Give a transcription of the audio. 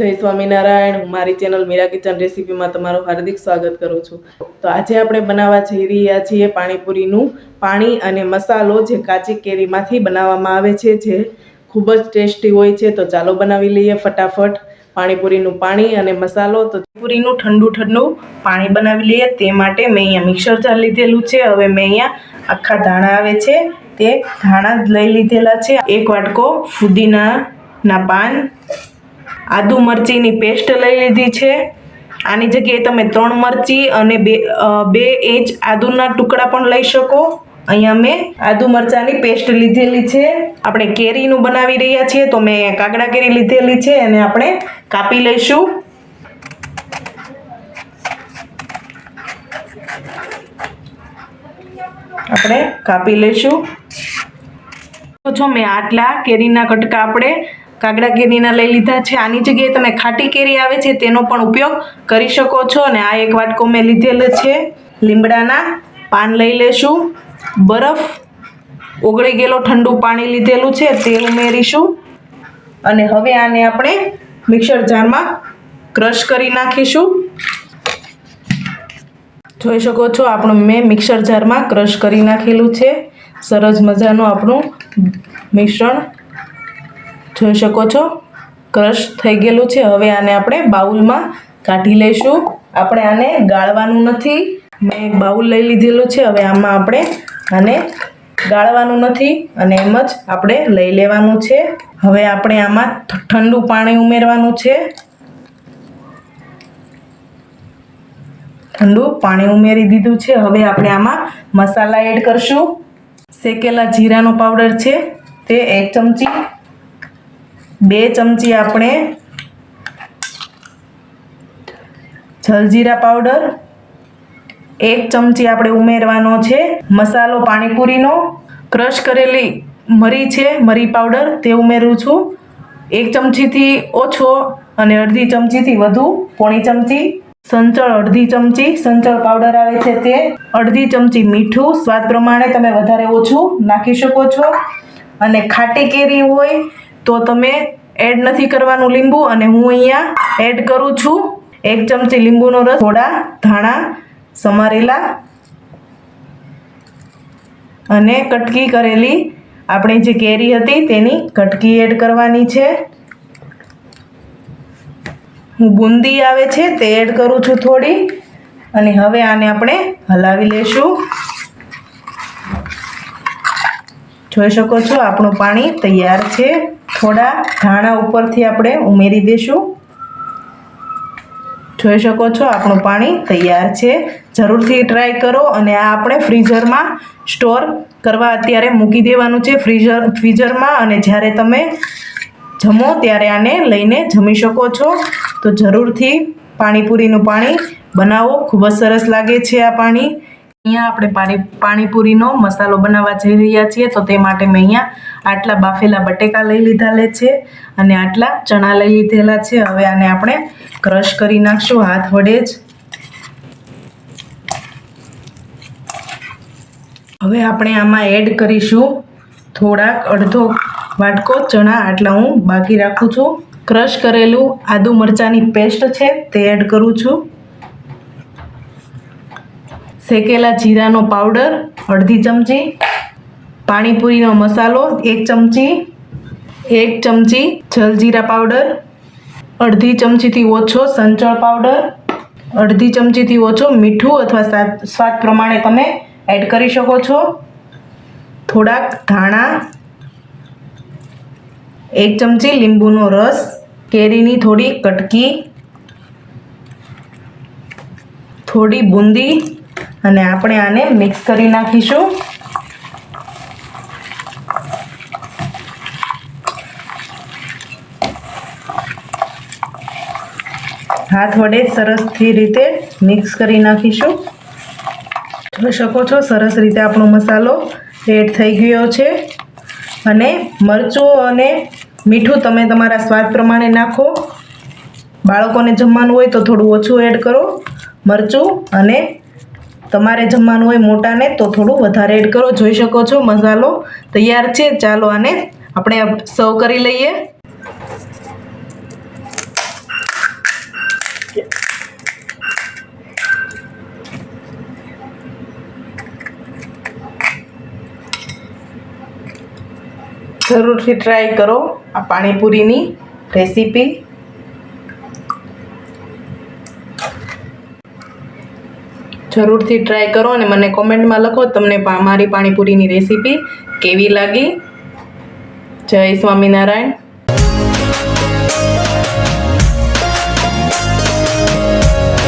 જય સ્વામિનારાયણ. હું મારી ચેનલ મીરા કિચન રેસીપીમાં તમારું હાર્દિક સ્વાગત કરું છું. તો આજે આપણે બનાવવા જઈ રહ્યા છીએ પાણીપુરીનું. પાણી અને મસાલો જે કાચી કેરીમાંથી બનાવવામાં આવે છે, જે ખૂબ જ ટેસ્ટી હોય છે. તો ચાલો બનાવી લઈએ ફટાફટ પાણીપુરીનું પાણી અને મસાલો. તો પૂરીનું ઠંડુ ઠંડુ પાણી બનાવી લઈએ. તે માટે મેં અહીંયા મિક્સર જાર લીધેલું છે. હવે મેં અહીંયા આખા ધાણા આવે છે. તે ધાણા લઈ લીધેલા છે. એક વાટકો ફુદીનાના પાન આદુ મરચીની પેસ્ટ લઈ લીધી છે. આની જગ્યાએ તમે ત્રણ મરચી અને બે બે ઇંચ આદુના ટુકડા પણ લઈ શકો. અહીંયા મેં આદુ મરચાંની પેસ્ટ લીધેલી છે. આપણે કેરીનું બનાવી રહ્યા છીએ તો મેં કાગડા કેરી લીધેલી છે અને આપણે કાપી લઈશું. આપણે કાપી લઈશું. તો છો મેં આટલા કેરીના કટકા આપણે કાગડા કેરીના લઈ લીધા છે. આની જગ્યાએ તમે ખાટી કેરી આવે છે, તેનો પણ ઉપયોગ કરી શકો છો. અને આ એક વાટકો મેં લીધેલો છે. લીમડાના પાન લઈ લેશું. બરફ ઓગળી ગયેલો ઠંડુ પાણી લીધેલું છે, તે ઉમેરીશું. અને હવે આને આપણે મિક્સર જારમાં ક્રશ કરી નાખીશું. જોઈ શકો છો, આપણું મેં મિક્સર જારમાં ક્રશ કરી નાખેલું છે. સરસ મજાનું આપણું મિશ્રણ જોઈ શકો છો. ક્રશ થઈ ગયેલું છે. હવે આને આપણે બાઉલમાં કાઢી લઈશું. આપણે આને ગાળવાનું નથી. મેં એક બાઉલ લઈ લીધેલું છે. હવે આમાં આપણે આને ગાળવાનું નથી અને એમ જ આપણે લઈ લેવાનું છે. હવે આપણે આમાં ઠંડુ પાણી ઉમેરવાનું છે. ઠંડુ પાણી ઉમેરી દીધું છે. હવે આપણે આમાં મસાલા એડ કરશું. શેકેલા જીરાનો પાવડર છે. તે એક ચમચી બે ચમચી આપણે જલજીરા પાવડર, એક ચમચી આપણે ઉમેરવાનો છે મસાલો પાણીપુરીનો, ક્રશ કરેલી મરી છે, મરી પાવડર તે ઉમેરું છું. એક ચમચીથી ઓછો અને અડધી ચમચીથી વધુ પોણી ચમચી. સંચળ અડધી ચમચી, સંચળ પાવડર આવે છે તે. અડધી ચમચી મીઠું, સ્વાદ પ્રમાણે તમે વધારે ઓછું નાખી શકો છો. અને ખાટી કેરી હોય તો તમે એડ નથી કરવાનું લીંબુ અને હું અહીંયા એડ કરું છું. એક ચમચી લીંબુનો રસ, થોડા ધાણા સમારેલા અને કટકી કરેલી આપણી જે કેરી હતી તેની કટકી એડ કરવાની છે. હું બુંદી આવે છે તે એડ કરું છું થોડી અને હવે આને આપણે હલાવી લેશું. જોઈ શકો છો આપણું પાણી તૈયાર છે. થોડા ધાણા ઉપરથી આપણે ઉમેરી દઈશું જોઈ શકો છો, આપણું પાણી તૈયાર છે. જરૂરથી ટ્રાય કરો અને આ આપણે ફ્રીઝરમાં સ્ટોર કરવા અત્યારે મૂકી દેવાનું છે. ફ્રીઝર ફ્રીઝરમાં અને જ્યારે તમે જમો ત્યારે આને લઈને જમી શકો છો. તો જરૂરથી પાણીપુરીનું પાણી બનાવો. ખૂબ જ સરસ લાગે છે આ પાણી. અહીંયા આપણે પાણી, પાણીપુરીનો મસાલો બનાવવા જઈ રહ્યા છીએ. તો તે માટે મેં અહીંયા આટલા બાફેલા બટેકા લઈ લીધા છે અને આટલા ચણા લઈ લીધેલા છે. હવે આને આપણે ક્રશ કરી નાખશું. હાથ વડે જ. હવે આપણે આમાં એડ કરીશું થોડાક અડધો વાટકો ચણા. આટલા હું બાકી રાખું છું. ક્રશ કરેલું આદુ મરચાંની પેસ્ટ છે તે એડ કરું છું. શેકેલા જીરાનો પાવડર, અડધી ચમચી, પાણીપુરીનો મસાલો, એક ચમચી એક ચમચી જલજીરા પાવડર, અડધી ચમચીથી ઓછો સંચળ પાવડર, અડધી ચમચીથી ઓછો મીઠું અથવા સ્વાદ પ્રમાણે તમે એડ કરી શકો છો. થોડાક ધાણા, એક ચમચી લીંબુનો રસ, કેરીની થોડી કટકી, થોડી બુંદી અને આપણે આને મિક્સ કરી નાખીશું. હાથ વડે સરસથી રીતે મિક્સ કરી નાખીશું. જોઈ શકો છો, સરસ રીતે આપણો મસાલો એડ થઈ ગયો છે. અને મરચું અને મીઠું તમે તમારા સ્વાદ પ્રમાણે નાખો. બાળકોને જમવાનું હોય તો થોડું ઓછું એડ કરો. મરચું અને તમારે જમવાનું હોય મોટાને, તો થોડું વધારે એડ કરો, જોઈ શકો છો, મસાલો તૈયાર છે. ચાલો આને આપણે સર્વ કરી લઈએ. જરૂરથી ટ્રાય કરો આ પાણીપુરીની રેસીપી જરૂરથી ટ્રાય કરો અને મને કોમેન્ટમાં લખો તમને મારી પાણીપુરીની રેસીપી કેવી લાગી? જય સ્વામિનારાયણ.